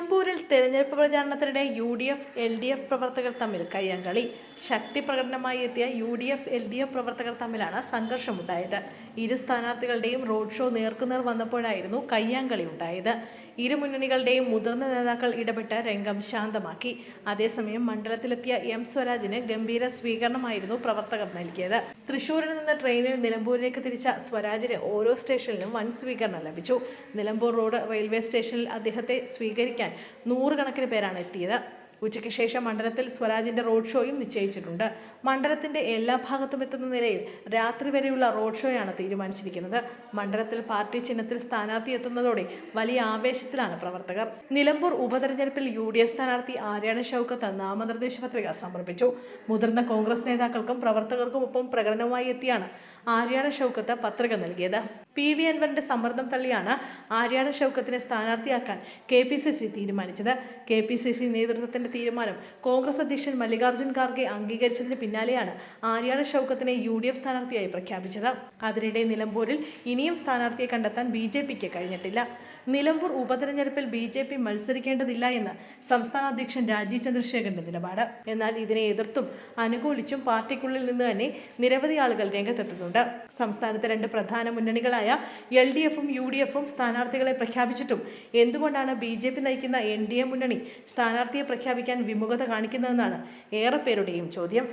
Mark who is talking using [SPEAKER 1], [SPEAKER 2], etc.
[SPEAKER 1] നിലമ്പൂരിൽ തെരഞ്ഞെടുപ്പ് പ്രചാരണത്തിനിടെ U D F L D F പ്രവർത്തകർ തമ്മിൽ കയ്യാങ്കളി. ശക്തി പ്രകടനമായി എത്തിയ U D F L D F പ്രവർത്തകർ തമ്മിലാണ് സംഘർഷമുണ്ടായത്. ഇരു സ്ഥാനാർത്ഥികളുടെയും റോഡ് ഷോ നേർക്കുനേർ വന്നപ്പോഴായിരുന്നു കയ്യാങ്കളി ഉണ്ടായത് ഇരു മുന്നണികളുടെയും മുതിർന്ന നേതാക്കൾ ഇടപെട്ട് രംഗം ശാന്തമാക്കി. അതേസമയം മണ്ഡലത്തിലെത്തിയ എം സ്വരാജിന് ഗംഭീര സ്വീകരണമായിരുന്നു പ്രവർത്തകർ നൽകിയത്. തൃശൂരിൽ നിന്ന് ട്രെയിനിൽ നിലമ്പൂരിലേക്ക് തിരിച്ച സ്വരാജിന് ഓരോ സ്റ്റേഷനിലും വൻ സ്വീകരണം ലഭിച്ചു. നിലമ്പൂർ റോഡ് റെയിൽവേ സ്റ്റേഷനിൽ അദ്ദേഹത്തെ സ്വീകരിക്കാൻ നൂറുകണക്കിന് പേരാണ് എത്തിയത്. ഉച്ചയ്ക്ക് ശേഷം മണ്ഡലത്തിൽ സ്വരാജിന്റെ റോഡ് ഷോയും നിശ്ചയിച്ചിട്ടുണ്ട്. മണ്ഡലത്തിന്റെ എല്ലാ ഭാഗത്തും എത്തുന്ന നിലയിൽ രാത്രി വരെയുള്ള റോഡ് ഷോയാണ് തീരുമാനിച്ചിരിക്കുന്നത്. മണ്ഡലത്തിൽ പാർട്ടി ചിഹ്നത്തിൽ സ്ഥാനാർത്ഥി എത്തുന്നതോടെ വലിയ ആവേശത്തിലാണ് പ്രവർത്തകർ. നിലമ്പൂർ ഉപതെരഞ്ഞെടുപ്പിൽ യു ഡി എഫ് സ്ഥാനാർത്ഥി ആര്യാണ ഷൗക്കത്ത് നാമനിർദ്ദേശ പത്രിക സമർപ്പിച്ചു. മുതിർന്ന കോൺഗ്രസ് നേതാക്കൾക്കും പ്രവർത്തകർക്കും ഒപ്പം പ്രകടനവുമായി എത്തിയാണ് ആര്യാണ ഷൗക്കത്ത് പത്രിക നൽകിയത്. പി വി അൻവറിന്റെ സമ്മർദ്ദം തള്ളിയാണ് ആര്യാണ ഷൗക്കത്തിനെ സ്ഥാനാർത്ഥിയാക്കാൻ കെ പി സി സി തീരുമാനിച്ചത്. കെ പി സി സി നേതൃത്വത്തിന്റെ തീരുമാനം കോൺഗ്രസ് അധ്യക്ഷൻ മല്ലികാർജുൻ ഖാർഗെ അംഗീകരിച്ചതിന് പിന്നാലെയാണ് ആര്യാണ ഷൗക്കത്തിനെ യു ഡി എഫ് സ്ഥാനാർത്ഥിയായി പ്രഖ്യാപിച്ചത്. അതിനിടെ നിലമ്പൂരിൽ ഇനിയും സ്ഥാനാർത്ഥിയെ കണ്ടെത്താൻ ബി ജെ പിക്ക് കഴിഞ്ഞിട്ടില്ല. നിലമ്പൂർ ഉപതെരഞ്ഞെടുപ്പിൽ ബി ജെ പി മത്സരിക്കേണ്ടതില്ല എന്ന് സംസ്ഥാന അധ്യക്ഷൻ രാജീവ് ചന്ദ്രശേഖരന്റെ നിലപാട്. എന്നാൽ ഇതിനെ എതിർത്തും അനുകൂലിച്ചും പാർട്ടിക്കുള്ളിൽ നിന്ന് തന്നെ നിരവധി ആളുകൾ രംഗത്തെത്തുന്നുണ്ട് സംസ്ഥാനത്തെ രണ്ട് പ്രധാന മുന്നണികളായ എൽ ഡി എഫും യു ഡി എഫും സ്ഥാനാർത്ഥികളെ പ്രഖ്യാപിച്ചിട്ടും എന്തുകൊണ്ടാണ് ബി ജെ പി നയിക്കുന്ന എൻ ഡി എ മുന്നണി സ്ഥാനാർത്ഥിയെ പ്രഖ്യാപിക്കാൻ വിമുഖത കാണിക്കുന്നതെന്നാണ് ഏറെ പേരുടെയും ചോദ്യം.